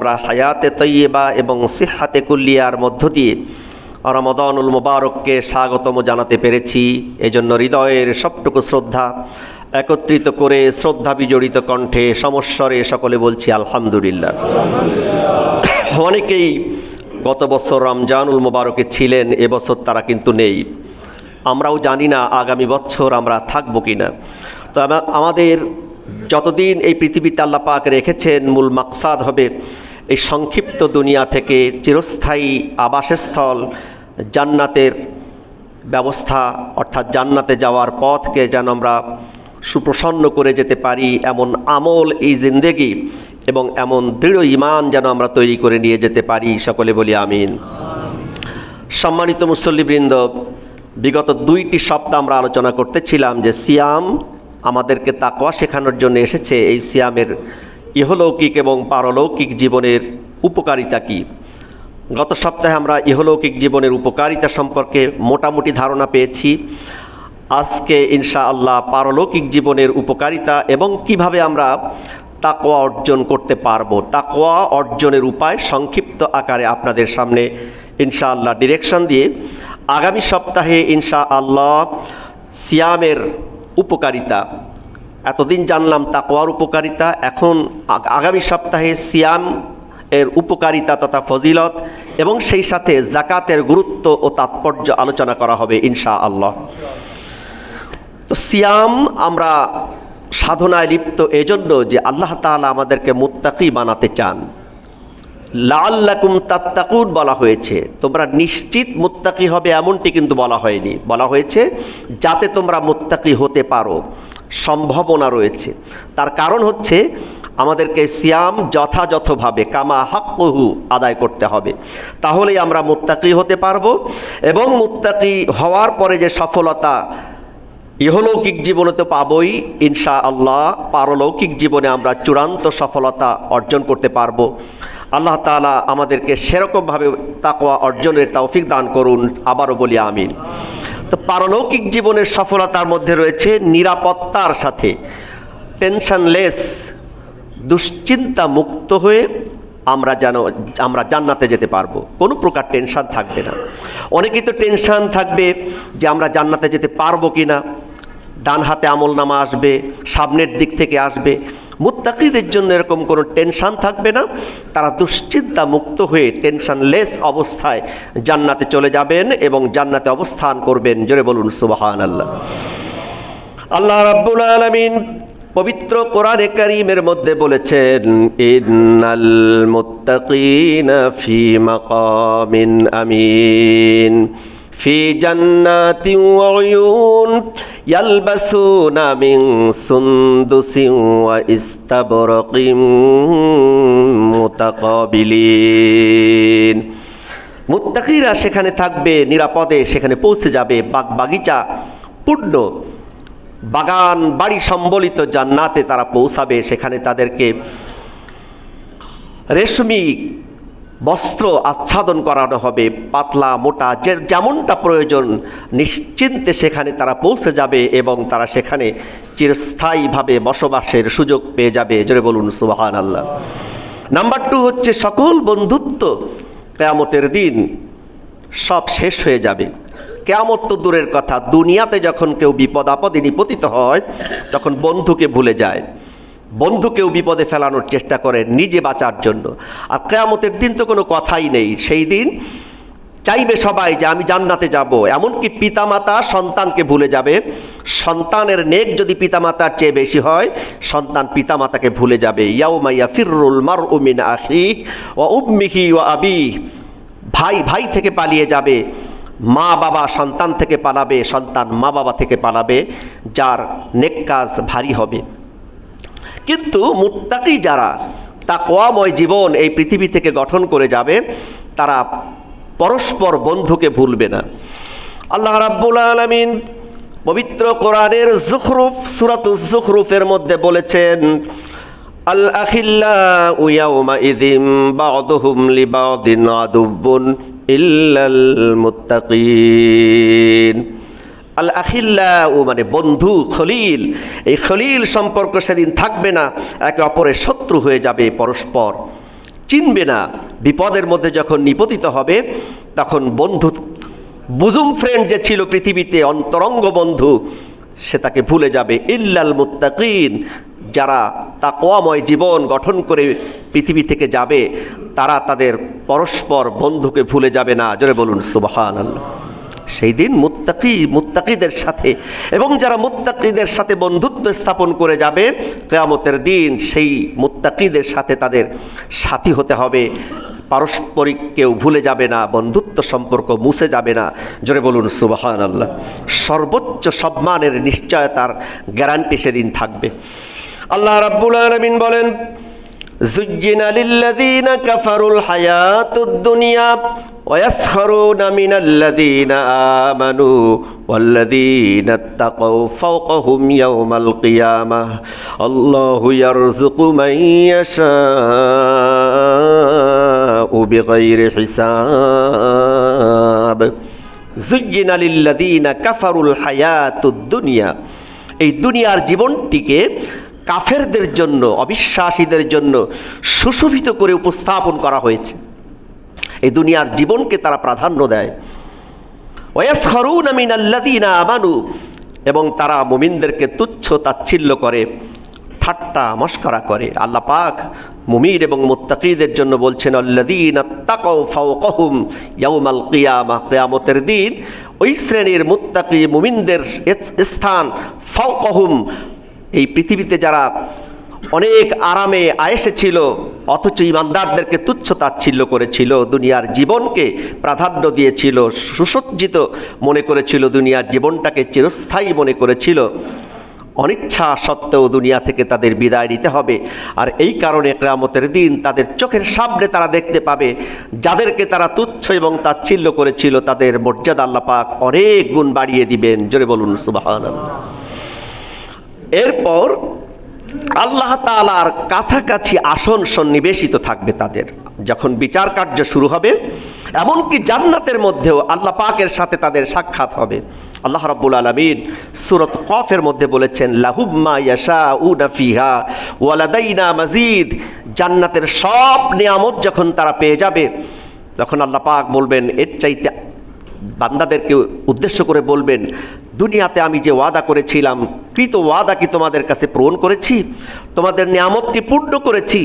আমরা হায়াতে তৈয়বা এবং সিহাতে কুল্লিয়ার মধ্য দিয়ে রমদানুল মুবারককে স্বাগতম জানাতে পেরেছি। এজন্য হৃদয়ের সবটুকু শ্রদ্ধা একত্রিত করে শ্রদ্ধা বিজড়িত কণ্ঠে সমস্বরে সকলে বলছি আলহামদুলিল্লাহ। অনেকেই গত বছর রমজানুল মুবারকে ছিলেন এবছর তারা কিন্তু নেই। আমরাও জানি না আগামী বছর আমরা থাকব কি না তো আমাদের যতদিন এই পৃথিবীতে আল্লাহ পাক রেখেছেন, মূল মাকসাদ হবে এই সংক্ষিপ্ত দুনিয়া থেকে চিরস্থায়ী আবাসস্থল, জান্নাতের ব্যবস্থা, অর্থাৎ জান্নাতে যাওয়ার পথকে যেন আমরা সুপ্রসন্ন করে যেতে পারি, এমন আমল এই জিন্দেগি এবং এমন দৃঢ় ইমান যেন আমরা তৈরি করে নিয়ে যেতে পারি। সকলে বলি আমিন। সম্মানিত মুসল্লিবৃন্দ, বিগত দুইটি সপ্তাহ আমরা আলোচনা করতেছিলাম যে সিয়াম আমাদেরকে তাকওয়া শেখানোর জন্য এসেছে। এই সিয়ামের ইহলৌকিক এবং পারলৌকিক জীবনের উপকারিতা কী? গত সপ্তাহে আমরা ইহলৌকিক জীবনের উপকারিতা সম্পর্কে মোটামুটি ধারণা পেয়েছি। আজকে ইনশা আল্লাহ পারলৌকিক জীবনের উপকারিতা এবং কীভাবে আমরা তাকওয়া অর্জন করতে পারব। তাকোয়া অর্জনের উপায় সংক্ষিপ্ত আকারে আপনাদের সামনে ইনশা আল্লাহ ডিরেকশন দিয়ে আগামী সপ্তাহে ইনশা আল্লাহ সিয়ামের উপকারিতা এতদিন জানলাম তাকওয়ার উপকারিতা, এখন আগ- আগামী সপ্তাহে সিয়াম এর উপকারিতা তথা ফজিলত এবং সেই সাথে জাকাতের গুরুত্ব ও তাৎপর্য আলোচনা করা হবে ইনশা আল্লাহ তো সিয়াম আমরা সাধনায় লিপ্ত এজন্য যে আল্লাহ তাআলা আমাদেরকে মুত্তাকি বানাতে চান। লাল্লাকুম তাত্তাকুন বলা হয়েছে। তোমরা নিশ্চিত মুত্তাকি হবে এমনটি কিন্তু বলা হয়নি। বলা হয়েছে, যাতে তোমরা মুত্তাকি হতে পারো। সম্ভাবনা রয়েছে। তার কারণ হচ্ছে আমাদেরকে সিয়াম যথাযথভাবে, কামা হাক্কুহু আদায় করতে হবে। তাহলেই আমরা মুত্তাকি হতে পারব এবং মুত্তাকি হওয়ার পরে যে সফলতা ইহলৌকিক জীবনে তো পাবই ইনশা আল্লাহ পারলৌকিক জীবনে আমরা চূড়ান্ত সফলতা অর্জন করতে পারব। আল্লাহ তাআলা আমাদেরকে সেরকমভাবে তাকোয়া অর্জনের তৌফিক দান করুন। আবারও বলি আমিন। তো পারলৌকিক জীবনের সফলতার মধ্যে রয়েছে নিরাপত্তার সাথে। টেনশনলেস দুশ্চিন্তা মুক্ত হয়ে আমরা যেন, আমরা জান্নাতে যেতে পারব। কোনো প্রকার টেনশন থাকবে না। অনেকেই তো টেনশন থাকবে যে আমরা জান্নাতে যেতে পারব কি না ডান হাতে আমল নামা আসবে, সামনের দিক থেকে আসবে। মুত্তাকিদের জন্য এরকম কোনো টেনশন থাকবে না। তারা দুশ্চিন্তা মুক্ত হয়ে টেনশনলেস অবস্থায় জান্নাতে চলে যাবেন এবং জান্নাতে অবস্থান করবেন। জোরে বলুন সুবাহান আল্লাহ আল্লাহ রাব্বুল আলামিন পবিত্র কোরআনে কারীমের মধ্যে বলেছেন, ইন্নাল মুত্তাকিনা ফি মাকামিন আমিন, ফি জান্নাতিন ওয়া ইয়ালবাসুনা মিন সুন্দুসিন ওয়া ইস্তাবরাকিন মুতাকাবিলিন। মুত্তাকিরা সেখানে থাকবে, নিরাপদে সেখানে পৌঁছে যাবে। বাগ বাগিচা পূর্ণ বাগান, বাড়ি সম্বলিত জান্নাতে তারা পৌঁছাবে। সেখানে তাদেরকে রেশমি বস্ত্র আচ্ছাদন করানো হবে, পাতলা, মোটা, যে যেমনটা প্রয়োজন, নিশ্চিন্তে সেখানে তারা পৌঁছে যাবে এবং তারা সেখানে চিরস্থায়ীভাবে বসবাসের সুযোগ পেয়ে যাবে। জোরে বলুন সুবাহান আল্লাহ নাম্বার টু হচ্ছে সকল বন্ধুত্ব কেয়ামতের দিন সব শেষ হয়ে যাবে। কেয়ামত তো দূরের কথা। দুনিয়াতে যখন কেউ বিপদ আপদে নিপতিত হয়, তখন বন্ধুকে ভুলে যায়। বন্ধুকেও বিপদে ফেলানোর চেষ্টা করে নিজে বাঁচার জন্য। আর কেয়ামতের দিন তো কোনো কথাই নেই। সেই দিন চাইবে সবাই যে আমি জান্নাতে যাব। এমনকি পিতামাতা সন্তানকে ভুলে যাবে। সন্তানের নেক যদি পিতামাতার চেয়ে বেশি হয়, সন্তান পিতামাতাকে ভুলে যাবে। ইয়াউমাইয়া ফিররুল মার উমিন আখি ও উম্মিহি ও আবি। ভাই ভাই থেকে পালিয়ে যাবে। মা বাবা সন্তান থেকে পালাবে। সন্তান মা বাবা থেকে পালাবে, যার নেক কাজ ভারী হবে। কিন্তু মুত্তাকি যারা, তাকওয়াময় জীবন এই পৃথিবী থেকে গঠন করে যাবে, তারা পরস্পর বন্ধুকে ভুলবে না। আল্লাহ রাব্বুল আলামিন পবিত্র কোরআনের জুখরুফ, সুরাতুজ জুখরুফের মধ্যে বলেছেন, আল আখিল্লা ইয়াউমা ইদিম বা'দুহুম লিবা'দিন আদুব্বুন ইল্লাল মুত্তাকিন। আল আখিল্লা ও মানে বন্ধু, খলিল। এই খলিল সম্পর্ক সেদিন থাকবে না, একে অপরের শত্রু হয়ে যাবে পরস্পর। চিনবে না, বিপদের মধ্যে যখন নিপতিত হবে, তখন বন্ধু, বুজুম ফ্রেন্ড যে ছিল পৃথিবীতে অন্তরঙ্গ বন্ধু, সে তাকে ভুলে যাবে। ইল্লাল মুত্তাকিন, যারা তাকওয়াময় জীবন গঠন করে পৃথিবী থেকে যাবে, তারা তাদের পরস্পর বন্ধুকে ভুলে যাবে না। জোরে বলুন সুবাহান সেই দিন মুত্তাকি, মুত্তাকিদের সাথে। এবং যারা মুত্তাকিদের সাথে বন্ধুত্ব স্থাপন করে যাবে, কেয়ামতের দিন সেই মুত্তাকিদের সাথে তাদের সাথী হতে হবে। পারস্পরিক কেউ ভুলে যাবে না, বন্ধুত্ব সম্পর্ক মুছে যাবে না। জোরে বলুন সুবাহান আল্লাহ সর্বোচ্চ সম্মানের নিশ্চয়তার গ্যারান্টি সেদিন থাকবে। আল্লাহ রাব্বুল আলামিন বলেন زين للذين كفروا الحياة الدنيا ويسخرون من الذين آمنوا والذين اتقوا فوقهم يوم القيامة الله يرزق من يشاء بغير حساب زين للذين كفروا الحياة الدنيا এই দুনিয়ার জীবনটিকে কাফেরদের জন্য, অবিশ্বাসীদের জন্য সুশোভিত করে উপস্থাপন করা হয়েছে। এই দুনিয়ার জীবনকে তারা প্রাধান্য দেয়। ওয়াসখরুন মিন আল্লাযীনা আমানু, এবং তারা মুমিনদেরকে তুচ্ছ তাচ্ছিল্য করে, ঠাট্টা মস্করা করে। আল্লাহ পাক মুমির এবং মুত্তাকিদের জন্য বলছেন ইয়াউমাল কিয়ামা কিয়ামতের দিন ওই শ্রেণির মুত্তাকি মুমিনদের স্থান ফাওকাহুম এই পৃথিবীতে যারা অনেক আরামে আয়েসে ছিল, অথচ ইমানদারদেরকে তুচ্ছ তাচ্ছিল্য করেছিল, দুনিয়ার জীবনকে প্রাধান্য দিয়েছিল, সুসজ্জিত মনে করেছিল, দুনিয়ার জীবনটাকে চিরস্থায়ী মনে করেছিল। অনিচ্ছা সত্ত্বেও দুনিয়া থেকে তাদের বিদায় নিতে হবে। আর এই কারণে কেয়ামতের দিন তাদের চোখের সামনে তারা দেখতে পাবে, যাদেরকে তারা তুচ্ছ এবং তাচ্ছিল্য করেছিল, তাদের মর্যাদা আল্লাপাক অনেক গুণ বাড়িয়ে দিবেন। জোরে বলুন সুবাহ এরপর আল্লাহ তালার কাছাকাছি আসন সন্নিবেশিত থাকবে তাদের। যখন বিচার কার্য শুরু হবে, এমনকি জান্নাতের মধ্যেও আল্লাহ পাকের সাথে তাদের সাক্ষাৎ হবে। আল্লাহ রাব্বুল আলমিন সুরত কফের মধ্যে বলেছেন লাহুম্মা ইয়াশা উনা ফিহা ওয়ালাদাইনা মাজিদ। জান্নাতের সব নিয়ামত যখন তারা পেয়ে যাবে, তখন আল্লাহ পাক বলবেন, এর চাইতে বান্দাদেরকে উদ্দেশ্য করে বলবেন দুনিয়াতে আমি যে ওয়াদা করেছিলাম, কৃত ওয়াদা কি তোমাদের কাছে পূরণ করেছি? তোমাদের নিয়ামত কি পূর্ণ করেছি?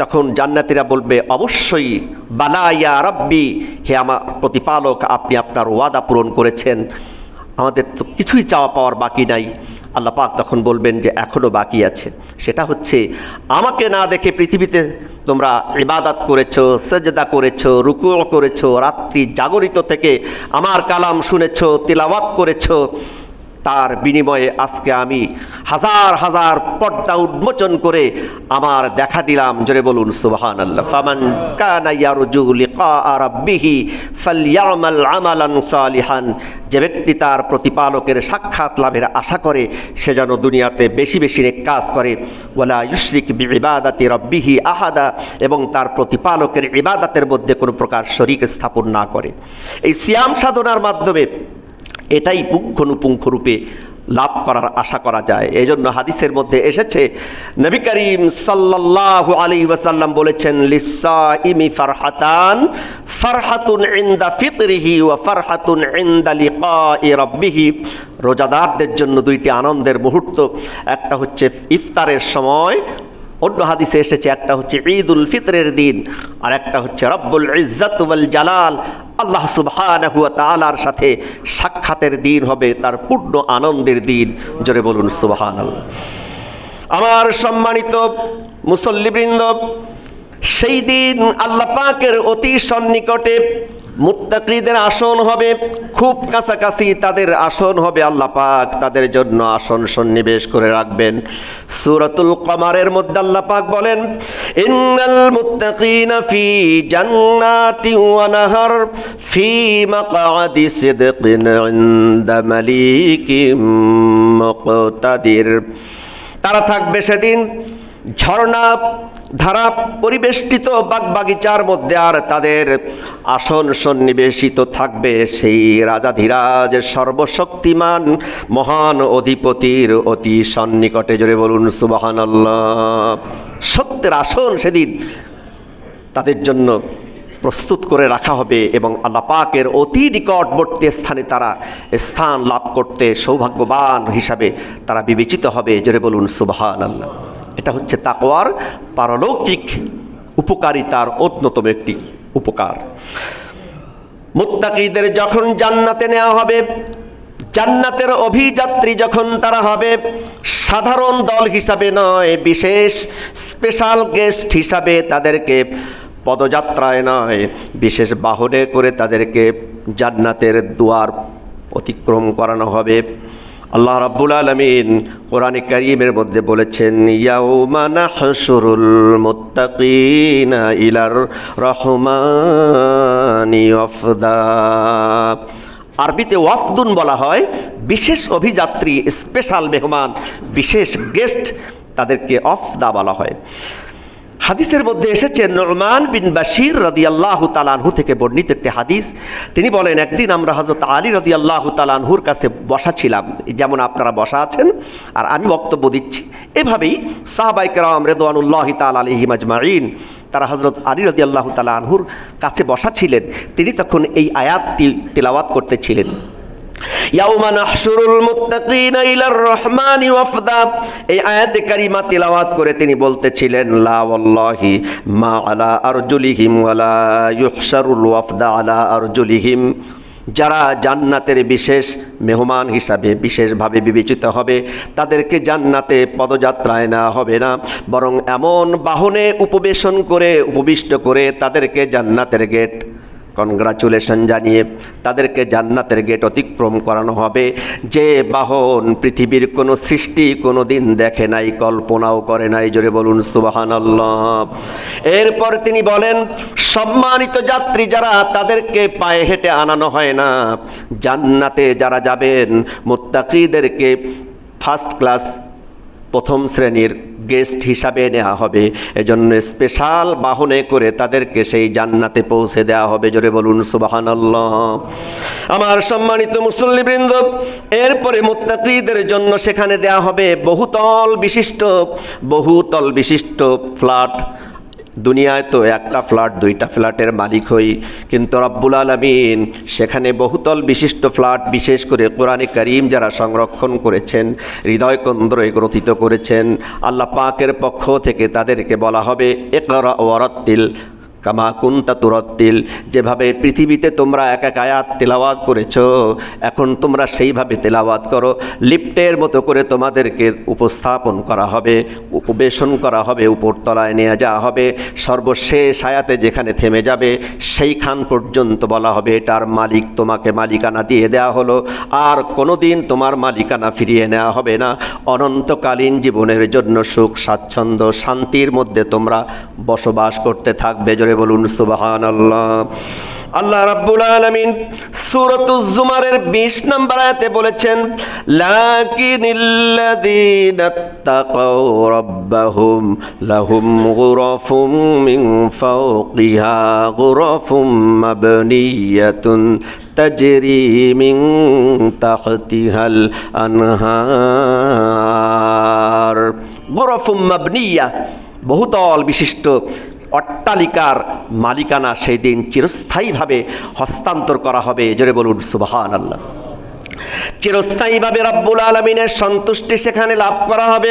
তখন জান্নাতিরা বলবে, অবশ্যই। বালাইয়া রব্বি, হে আমার প্রতিপালক, আপনি আপনার ওয়াদা পূরণ করেছেন। আমাদের তো কিছুই চাওয়া পাওয়ার বাকি নাই। আল্লাহ পাক তখন বলবেন যে এখনও বাকি আছে। সেটা হচ্ছে, আমাকে না দেখে পৃথিবীতে তোমরা ইবাদাত করেছ, সেজদা করেছ রুকু করেছ, রাত্রি জাগরিত থেকে আমার কালাম শুনেছো, তিলাওয়াত করেছ তার বিনিময়ে আজকে আমি হাজার হাজার পর্দা উন্মোচন করে আমার দেখা দিলাম। জোরে বলুন সুবহান আল্লাহ ফামান কানা ইয়ারজু লিকা রাব্বিহি ফালইয়ামাল আমালান সালিহান। যে ব্যক্তি তার প্রতিপালকের সাক্ষাৎ লাভের আশা করে, সে যেন দুনিয়াতে বেশি বেশি কাজ করে। ওয়ালা ইউশরিক বিইবাদাতি রাব্বিহি আহাদা। এবং তার প্রতিপালকের ইবাদাতের মধ্যে কোনো প্রকার শরিক স্থাপন না করে। এই সিয়াম সাধনার মাধ্যমে এটাই পুঙ্খানুপুঙ্খরূপে লাভ করার আশা করা যায়। এই জন্য হাদিসের মধ্যে এসেছে, নবী করিম সাল্লাল্লাহু আলাইহি ওয়াসাল্লাম বলেছেন লিসা ইমি ফারহাতান, ফারহাতুন ইনদা ফিতরিহি ওয়া ফারহাতুন ইনদা লিকাই রাব্বিহি। রোজাদারদের জন্য দুইটি আনন্দের মুহূর্ত। একটা হচ্ছে ইফতারের সময় অন্য হাদিসে এসেছে, একটা হচ্ছে ঈদ উল ফিতরের দিন, আর একটা হচ্ছে রব্বুল ইজ্জাত ওয়াল জালাল। আল্লাহ সুবহানাহু ওয়া তাআলার সাথে সাক্ষাতের দিন হবে, তার পূর্ণ আনন্দের দিন। জোরে বলুন, সুবহানাল্লাহ। আমার সম্মানিত মুসল্লিবৃন্দ, সেই দিন আল্লাহ পাকের অতি সন্নিকটে মুত্তাকিদের আসন হবে, খুব কাছাকাছি তাদের আসন হবে আল্লাহ পাক তাদের জন্য আসন সন্নিবেশ করে রাখবেন। সূরাতুল কমারের মধ্যে আল্লাহ পাক বলেন, ইন্নাল মুত্তাকিনা ফি জান্নাতি ওয়া নাহার, ফি মাকআদি সিদকিন ইনদা মালিকিম মুকতাদির। তারা থাকবে সেদিন ঝর্ণা ধারা পরিবেষ্টিত বাগবাগিচার মধ্যে আর তাদের আসন সন্নিবেশিত থাকবে সেই রাজাধিরাজ সর্বশক্তিমান মহান অধিপতির অতি সন্নিকটে। জোরে বলুন সুবাহান সত্যের আসন সেদিন তাদের জন্য প্রস্তুত করে রাখা হবে এবং আল্লাহ পাকের অতি নিকটবর্তী স্থানে তারা স্থান লাভ করতে সৌভাগ্যবান হিসাবে তারা বিবেচিত হবে। জোরে বলুন সুবহান আল্লাহ এটা হচ্ছে তাকওয়ার পারলৌকিক উপকারিতার অন্যতম একটি উপকার। মুত্তাকিদের যখন জান্নাতে নেওয়া হবে, জান্নাতের অভিযাত্রী যখন তারা হবে, সাধারণ দল হিসাবে নয়, বিশেষ স্পেশাল গেস্ট হিসাবে তাদেরকে পদযাত্রায় নয়, বিশেষ বাহনে করে তাদেরকে জান্নাতের দুয়ার অতিক্রম করানো হবে। আল্লাহ রাব্বুল আলমিন কোরআনে কারিমের মধ্যে বলেছেন, ইয়াউমা নাহশুরুল মুত্তাকিনা ইলার রহমানি ওয়াফদা। আরবিতে ওয়াফদুন বলা হয়, বিশেষ অভিযাত্রী, স্পেশাল মেহমান, বিশেষ গেস্ট তাদেরকে অফদা বলা হয়। হাদিসের মধ্যে এসেছে, নোমান বিন বাশির রদি আল্লাহ তালানহু থেকে বর্ণিত একটি হাদিস। তিনি বলেন, একদিন আমরা হজরত আলী রদি আল্লাহ তালানহুর কাছে বসা ছিলাম। যেমন আপনারা বসা আছেন, আর আমি বক্তব্য দিচ্ছি। এভাবেই সাহাবাইকেরাম রেদওয়ানুল্লাহ তাল আলহি মাজমাইন তারা হজরত আলী রদি আল্লাহ তালানহুর কাছে বসা ছিলেন। তিনি তখন এই আয়াতটি তেলাওয়াত করতেছিলেন ইলার এই করে তিনি বলতেছিলেন মা আলা আলা যারা জান্নাতের বিশেষ মেহমান হিসাবে বিশেষভাবে বিবেচিত হবে, তাদেরকে জান্নাতে পদযাত্রায় না হবে না, বরং এমন বাহনে উপবেশন করে, উপবিষ্ট করে তাদেরকে জান্নাতের গেট কনগ্রাচুলেশন জানিয়ে তাদেরকে জান্নাতের গেট অতিক্রম করানো হবে। যে বাহন পৃথিবীর কোনো সৃষ্টি কোনো দিন দেখে নাই, কল্পনাও করে নাই, জোরে বলুন সুবাহান এরপর তিনি বলেন, সম্মানিত যাত্রী যারা তাদেরকে পায়ে হেঁটে আনানো হয় না, জান্নাতে যারা যাবেন, মোত্তাকিদেরকে ফার্স্ট ক্লাস প্রথম শ্রেণির গেস্ট হিসাবে নেওয়া হবে। এজন্য স্পেশাল বাহনে করে তাদেরকে সেই জান্নাতে পৌঁছে দেওয়া হবে। জোরে বলুন, সুবাহানাল্লাহ। আমার সম্মানিত মুসল্লিবৃন্দ, এরপরে মুত্তাকিদের জন্য সেখানে দেয়া হবে বহুতল বিশিষ্ট বহুতল বিশিষ্ট ফ্ল্যাট। দুনিয়ায় তো একটা ফ্ল্যাট, দুইটা ফ্ল্যাটের মালিক হই। কিন্তু রব্বুল আলমিন সেখানে বহুতল বিশিষ্ট ফ্ল্যাট, বিশেষ করে কোরআনে করিম যারা সংরক্ষণ করেছেন, হৃদয় কেন্দ্রে গ্রথিত করেছেন, আল্লাহ পাকের পক্ষ থেকে তাদেরকে বলা হবে একরা ওয়ারাত্তিল কামা কুন্তা তুরত্তিল, যেভাবে পৃথিবীতে তোমরা এক এক আয়াত তেলাওয়াত করেছ, এখন তোমরা সেইভাবে তেলাওয়াত করো। লিফটের মতো করে তোমাদেরকে উপস্থাপন করা হবে, উপবেশন করা হবে, উপরতলায় নিয়ে যাওয়া হবে। সর্বশেষ আয়াতে যেখানে থেমে যাবে, সেইখান পর্যন্ত বলা হবে, এটার মালিক তোমাকে মালিকানা দিয়ে দেওয়া হলো। আর কোনো দিন তোমার মালিকানা ফিরিয়ে নেওয়া হবে না। অনন্তকালীন জীবনের জন্য সুখ, স্বাচ্ছন্দ্য, শান্তির মধ্যে তোমরা বসবাস করতে থাকবে। জোরে বলুন সুবাহান আল্লাহ আল্লাহ রাব্বুল আলামিন সূরাতুজ জুমারের 20 নম্বর আয়াতে বলেছেন, লাকিনিল্লাযীনা তাকাও রাব্বাহুম লাহুম গুরাফুম মিন ফাওকিহা, গুরাফুম মাবনিয়াতুন তাজরি মিন তাহতিহাল আনহার। গুরাফুম মাবনিয়া, বহুতল বিশিষ্ট অট্টালিকার মালিকানা সেই দিন চিরস্থায়ীভাবে হস্তান্তর করা হবে। জোরে বলুন সুবাহান আল্লাহ চিরস্থায়ীভাবে রব্বুল আলমিনের সন্তুষ্টি সেখানে লাভ করা হবে।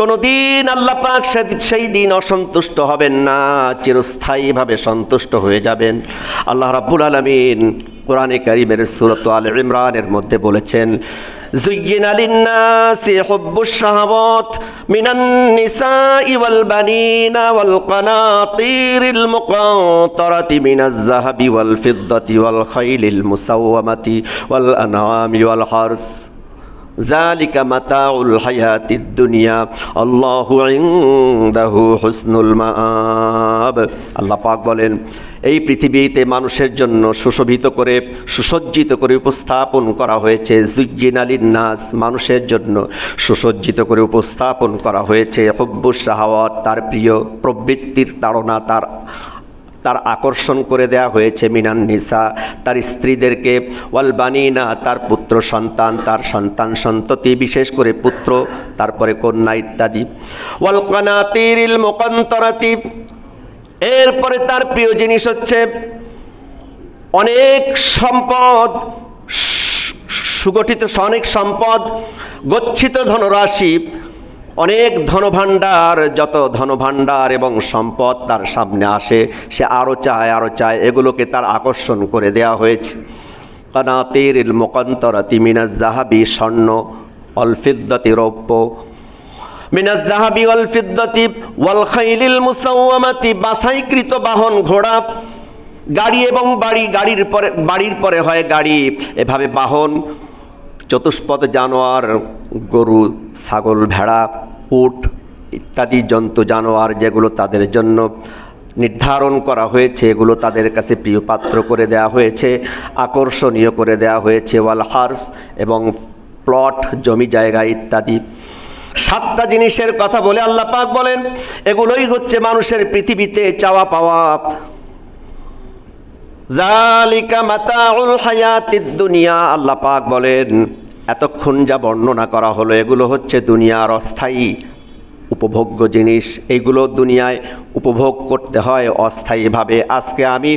কোনো দিন আল্লাহ পাক সে- সেই দিন অসন্তুষ্ট হবেন না চিরস্থায়ীভাবে সন্তুষ্ট হয়ে যাবেন আল্লাহ রাব্বুল আলমিন কোরআনে কারিমের সুরত আল ইমরানের মধ্যে বলেছেন زين للناس حب الشهوات من النساء والبنين والقناطير المقنطرة من الذهب والفضة والخيل المسومة والأنعام والحرث জালিকা মাতা উল হায়াতিদ দুনিয়া আল্লাহ ইন্দাহু হুসনুল মাআব। পাক বলেন, এই পৃথিবীতে মানুষের জন্য সুশোভিত করে, সুসজ্জিত করে উপস্থাপন করা হয়েছে। জুজ্জিন আলীর নাস মানুষের জন্য সুসজ্জিত করে উপস্থাপন করা হয়েছে। হব্বুস শাহাওয়াত, তার প্রিয় প্রবৃত্তির তাড়না, তার তার আকর্ষণ করে দেয়া হয়েছে মিনান নিসা। তার স্ত্রীদেরকে, ওয়াল বানিনা, তার পুত্র সন্তান, তার সন্তান সন্ততি, বিশেষ করে পুত্র, তারপরে কন্যা ইত্যাদি। ওয়াল কানাতিরিল মুকান্তরাতি। এরপরে তার প্রিয় জিনিস হচ্ছে অনেক সম্পদ সুগঠিত, অনেক সম্পদ, গচ্ছিত ধনরাশি। অনেক ধনভাণ্ডার, যত ধনভাণ্ডার এবং সম্পদ তার সামনে আসে, সে আরও চায় আরও চায়, এগুলোকে তার আকর্ষণ করে দেয়া হয়েছে। কানাতের মোকান্তরাতি মিনাজ জাহাবি স্বর্ণ অলফিদ্দতি রৌপ্য। মিনাজ জাহাবি ওয়াল ফিদ্দতি, ওয়াল খাইলিল মুসাওয়ামাতি, বাছাইকৃত বাহন ঘোড়া। গাড়ি এবং বাড়ি, গাড়ির পরে, বাড়ির পরে হয় গাড়ি, এভাবে বাহন। চতুষ্পদ জানোয়ার, গরু, ছাগল, ভেড়া, উট ইত্যাদি জন্তু জানোয়ার যেগুলো তাদের জন্য নির্ধারণ করা হয়েছে, এগুলো তাদের কাছে প্রিয় পাত্র করে দেওয়া হয়েছে, আকর্ষণীয় করে দেওয়া হয়েছে, ওয়াল হার্স এবং প্লট, জমি জায়গা ইত্যাদি। সাতটা জিনিসের কথা বলে আল্লাহ পাক বলেন, এগুলোই হচ্ছে মানুষের পৃথিবীতে চাওয়া পাওয়া। জালিকা মাতাউল দুনিয়া, আল্লাহ পাক বলেন এতক্ষণ যা বর্ণনা করা হলো, এগুলো হচ্ছে দুনিয়ার অস্থায়ী উপভোগ্য জিনিস। এইগুলো দুনিয়ায় উপভোগ করতে হয় অস্থায়ীভাবে। আজকে আমি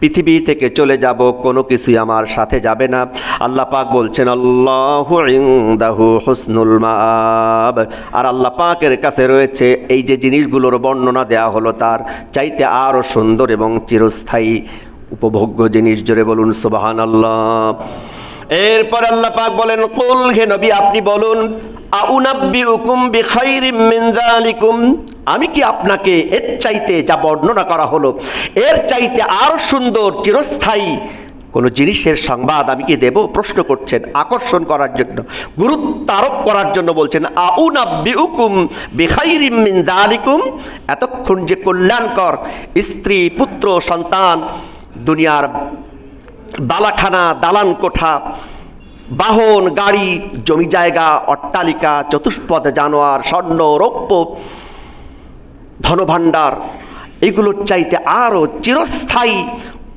পৃথিবী থেকে চলে যাব, কোনো কিছুই আমার সাথে যাবে না। আল্লাহ পাক বলছেন, আল্লাহু ইনদাহু হুসনুল মাআব। আর আল্লাহ পাকের কাছে রয়েছে এই যে জিনিসগুলোর বর্ণনা দেয়া হলো, তার চাইতে আরও সুন্দর এবং চিরস্থায়ী উপভোগ্য জিনিস। জোরে বলুন সুবাহান আল্লাহ এরপর আল্লাহ পাক বলেন, কুল হে নবী, আপনি বলুন আমি কি আপনাকে এর চাইতে যা বর্ণনা করা হলো, এর চাইতে আরও সুন্দর, চিরস্থায়ী কোন জিনিসের সংবাদ আমি কি দেব? প্রশ্ন করছেন, আকর্ষণ করার জন্য গুরুত্ব আরোপ করার জন্য বলছেন বিখাইরিম মিন যালিকুম? এতক্ষণ যে কল্যাণকর স্ত্রী, পুত্র, সন্তান, দুনিয়ার দালাখানা দালান কোঠা বাহন, গাড়ি, জমি জায়গা, অট্টালিকা, চতুষ্পদ জানোয়ার, স্বর্ণ, রৌপ্য, ধনভাণ্ডার, এগুলোর চাইতে আরও চিরস্থায়ী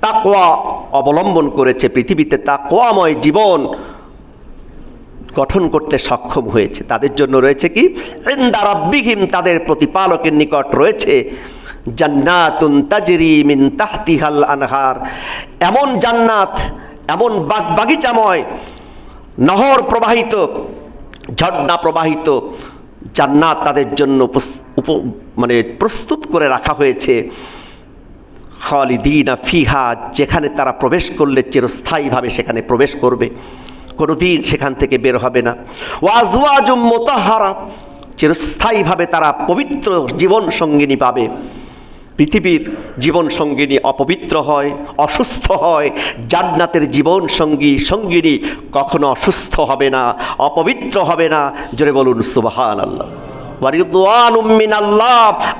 তাকওয়া অবলম্বন করেছে। পৃথিবীতে তাকোয়াময় জীবন গঠন করতে সক্ষম হয়েছে। তাদের জন্য রয়েছে কি? ইনদা রাব্বিহিম তাদের প্রতিপালকের নিকট রয়েছে। জান্নাতুন তাজরি মিন তাহতিহাল আনহার। এমন জান্নাত, এমন বাগ, বাগিচাময়, নহর প্রবাহিত, ঝর্ণা প্রবাহিত জান্নাত তাদের জন্য উপ মানে প্রস্তুত করে রাখা হয়েছে। খালিদিনা ফিহা, যেখানে তারা প্রবেশ করলে চিরস্থায়ীভাবে সেখানে প্রবেশ করবে। কোনোদিন সেখান থেকে বের হবে না। ওয়াজওয়াজুম মোতাহারা, চিরস্থায়ীভাবে তারা পবিত্র জীবন সঙ্গিনী পাবে। পৃথিবীর জীবন সঙ্গিনী অপবিত্র হয়, অসুস্থ হয়, জান্নাতের জীবন সঙ্গী, সঙ্গিনী কখনো অসুস্থ হবে না, অপবিত্র হবে না। জোরে বলুন সুবাহান আল্লাহ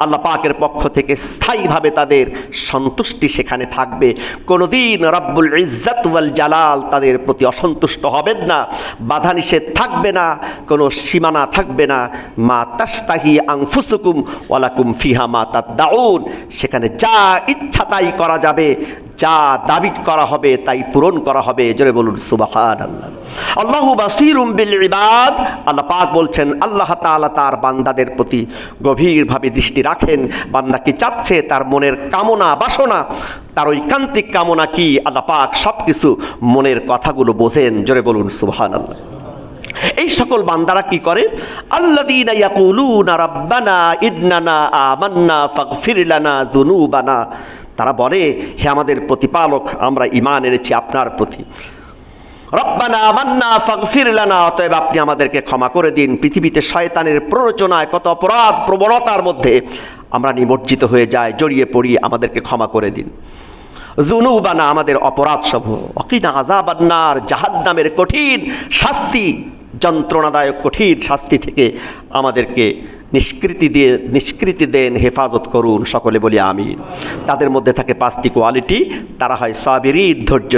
আল্লাহ পাকের পক্ষ থেকে স্থায়ীভাবে তাদের সন্তুষ্টি সেখানে থাকবে। কোনোদিন রব্বুল ইজ্জাত ওয়াল জালাল তাদের প্রতি অসন্তুষ্ট হবেন না, বাধা নিষেধ থাকবে না, কোনো সীমানা থাকবে না। মা তাস্তাহি আংফুসুকুম ওয়ালাকুম ফিহা মা তাদ্দাউন। সেখানে যা ইচ্ছা তাই করা যাবে। যা দাবি করা হবে তাই পূরণ করা হবে। জোরে বলুন সুবাহান আল্লাহ আল্লাহু বাসিরুম বিল ইবাদ। আল্লাহ পাক বলছেন, আল্লাহ তাআলা তার বান্দাদের প্রতি গভীরভাবে দৃষ্টি রাখেন। বান্দা কি চাচ্ছে তার মনের কামনা, বাসনা? তার ঐকান্তিক কামনা কি? আল্লাহ পাক সব কিছু মনের কথাগুলো বোঝেন। জোরে বলুন সুবহান আল্লাহ এই সকল বান্দারা কি করে? আল্লাযীনা ইয়াকুলুনা রাব্বানা ইন্নানা আমান্না ফাগফির লানা যুনুবানা। তারা বলে, হে আমাদের প্রতিপালক, আমরা ঈমান এনেছি আপনার প্রতি। রব্বানা আমান্না ফাগফির অতএব আপনি আমাদেরকে ক্ষমা করে দিন। পৃথিবীতে শয়তানের প্ররোচনায় কত অপরাধ প্রবণতার মধ্যে আমরা নিমজ্জিত হয়ে যাই, জড়িয়ে পড়ি আমাদেরকে ক্ষমা করে দিন। জুনুবানা আমাদের অপরাধ সমূহ অকিনা আজাবান্নার জাহান্নামের কঠিন শাস্তি যন্ত্রণাদায়ক কঠিন শাস্তি থেকে আমাদেরকে নিষ্কৃতি দিয়ে, নিষ্কৃতি দেন, হেফাজত করুন, সকলে বলি আমিন। তাদের মধ্যে থাকে পাঁচটি কোয়ালিটি, তারা হয় সাবিরি ধৈর্য